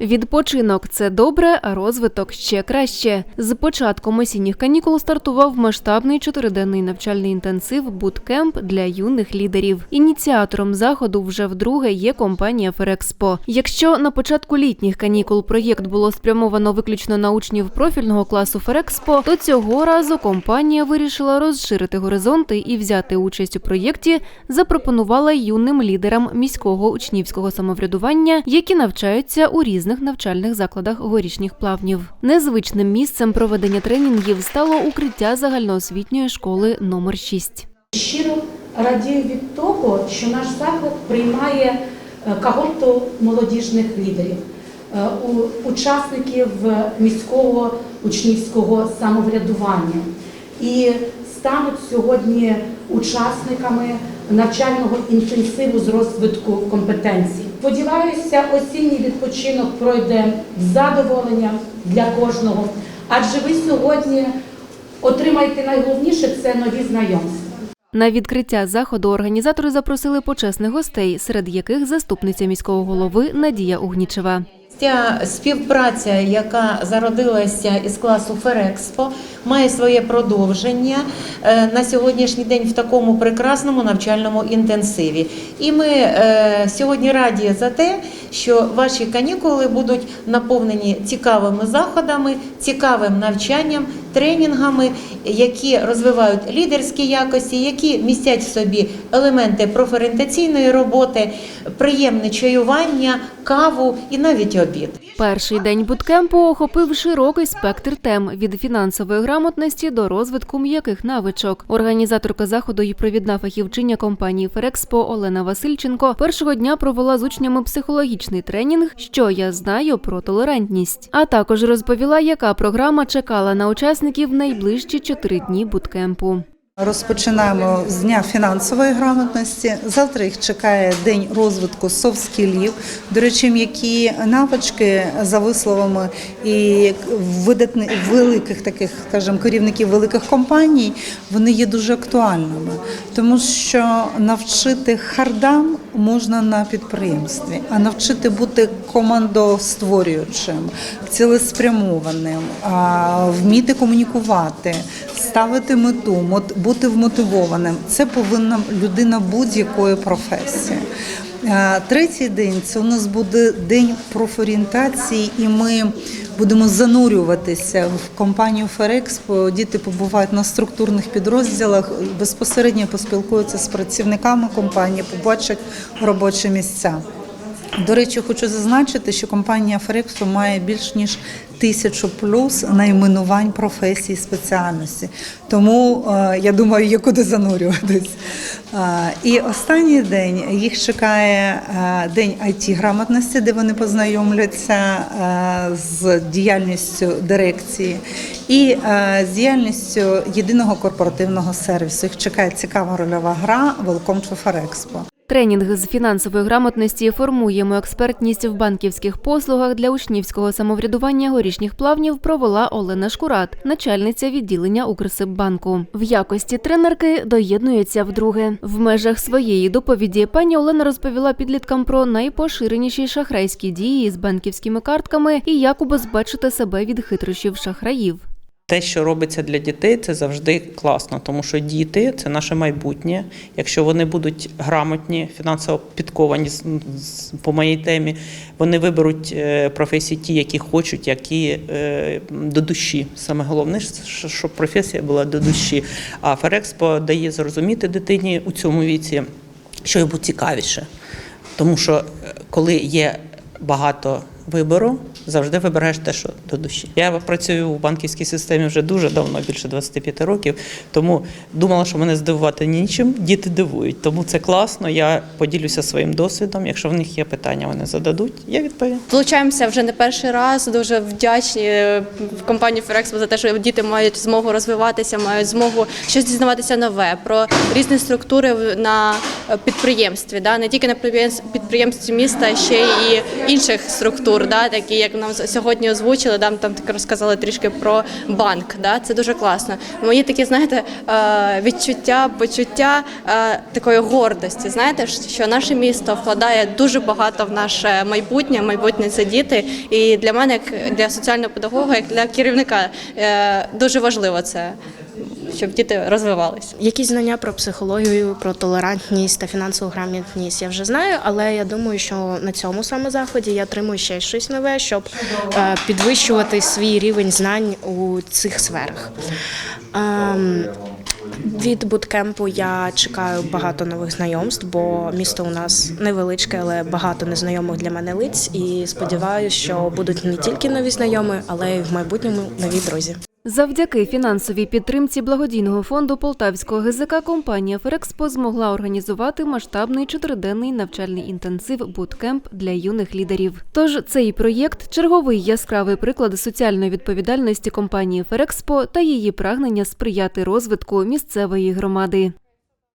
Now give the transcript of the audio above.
Відпочинок це добре, а розвиток ще краще. З початком осінніх канікул стартував масштабний чотириденний навчальний інтенсив буткемп для юних лідерів. Ініціатором заходу вже вдруге є компанія Ферекспо. Якщо на початку літніх канікул проєкт було спрямовано виключно на учнів профільного класу Ферекспо, то цього разу компанія вирішила розширити горизонти і взяти участь у проєкті запропонувала юним лідерам міського учнівського самоврядування, які навчаються у різних навчальних закладах горішніх плавнів. Незвичним місцем проведення тренінгів стало укриття загальноосвітньої школи номер 6. Щиро радію від того, що наш заклад приймає е, когорту молодіжних лідерів, е, учасників міського учнівського самоврядування і стануть сьогодні учасниками навчального інтенсиву з розвитку компетенцій. Сподіваюся, осінній відпочинок пройде з задоволенням для кожного, адже ви сьогодні отримаєте найголовніше це нові знайомства. На відкриття заходу організатори запросили почесних гостей, серед яких заступниця міського голови Надія Угнічева. Ця співпраця, яка зародилася із класу Ферекспо, має своє продовження е, на сьогоднішній день в такому прекрасному навчальному інтенсиві. І ми е, сьогодні раді за те, що ваші канікули будуть наповнені цікавими заходами, цікавим навчанням, тренінгами, які розвивають лідерські якості, які містять в собі елементи профорієнтаційної роботи, приємне чаювання, каву і навіть обід. Перший день буткемпу охопив широкий спектр тем від фінансової грамотності до розвитку м'яких навичок. Організаторка заходу і провідна фахівчиня компанії Ферекспо Олена Васильченко першого дня провела з учнями психологічний тренінг, що я знаю про толерантність. А також розповіла, яка програма чекала на учасників найближчі чотири дні буткемпу. Розпочинаємо з дня фінансової грамотності. Завтра їх чекає день розвитку софт-скілів. До речі, м'які навички за висловами і видатних великих таких, скажімо, керівників великих компаній, вони є дуже актуальними, тому що навчити хардам можна на підприємстві, а навчити бути командостворюючим, цілеспрямованим, вміти комунікувати, ставити мету, бути вмотивованим. Це повинна людина будь-якої професії. Е, Третій день це у нас буде день профорієнтації, і ми будемо занурюватися в компанію Ферекспо. Діти побувають на структурних підрозділах, безпосередньо поспілкуються з працівниками компанії, побачать робочі місця. До речі, хочу зазначити, що компанія Ферекспо має більш ніж тисячу плюс найменувань професій спеціальності. Тому е, я думаю, є куди занурюватись. Е, і останній день їх чекає е, день it грамотності, де вони познайомляться з діяльністю дирекції і з діяльністю єдиного корпоративного сервісу. Їх чекає цікава рольова гра Welcome to Ferexpo. Тренінг з фінансової грамотності формуємо експертність в банківських послугах для учнівського самоврядування горішніх плавнів провела Олена Шкурат, начальниця відділення Укрсиббанку. В якості тренерки доєднується вдруге. В межах своєї доповіді пані Олена розповіла підліткам про найпоширеніші шахрайські дії з банківськими картками і як убезпечити себе від хитрощів шахраїв. Те, що робиться для дітей, це завжди класно, тому що діти це наше майбутнє. Якщо вони будуть грамотні, фінансово підковані по моїй темі, вони виберуть е, професії ті, які хочуть, які е, до душі. Саме головне, щоб професія була до душі. А Ферекспо дає зрозуміти дитині у цьому віці, що йому цікавіше. Тому що е, коли є багато вибору, завжди вибираєш те, що до душі. Я працюю у банківській системі вже дуже давно, більше 25 років, тому думала, що мене здивувати нічим. Діти дивують, тому це класно. Я поділюся своїм досвідом. Якщо в них є питання, вони зададуть. Я відповім. Долучаємося вже не перший раз. Дуже вдячні е, в компанії Ферекспо за те, що діти мають змогу розвиватися, мають змогу щось дізнаватися нове про різні структури на е, підприємстві, да не тільки на підприємстві міста, ще й інших структур. Структур, да, такі як нам сьогодні озвучили, там, там так розказали трішки про банк. Да, це дуже класно. Мої такі, знаєте, е, відчуття, почуття е, такої гордості. Знаєте, що наше місто вкладає дуже багато в наше майбутнє. Майбутнє це діти. І для мене, як для соціального педагога, як для керівника, е, дуже важливо це, щоб діти розвивалися. Якісь знання про психологію, про толерантність та фінансову грамотність я вже знаю, але я думаю, що на цьому саме заході я отримую ще щось нове, щоб е, підвищувати свій рівень знань у цих сферах. Ем, від буткемпу я чекаю багато нових знайомств, бо місто у нас невеличке, але багато незнайомих для мене лиць. І сподіваюся, що будуть не тільки нові знайомі, але й в майбутньому нові друзі. Завдяки фінансовій підтримці благодійного фонду Полтавського ГЗК компанія Ферекспо змогла організувати масштабний чотириденний навчальний інтенсив буткемп для юних лідерів. Тож цей проєкт черговий яскравий приклад соціальної відповідальності компанії Ферекспо та її прагнення сприяти розвитку місцевої громади.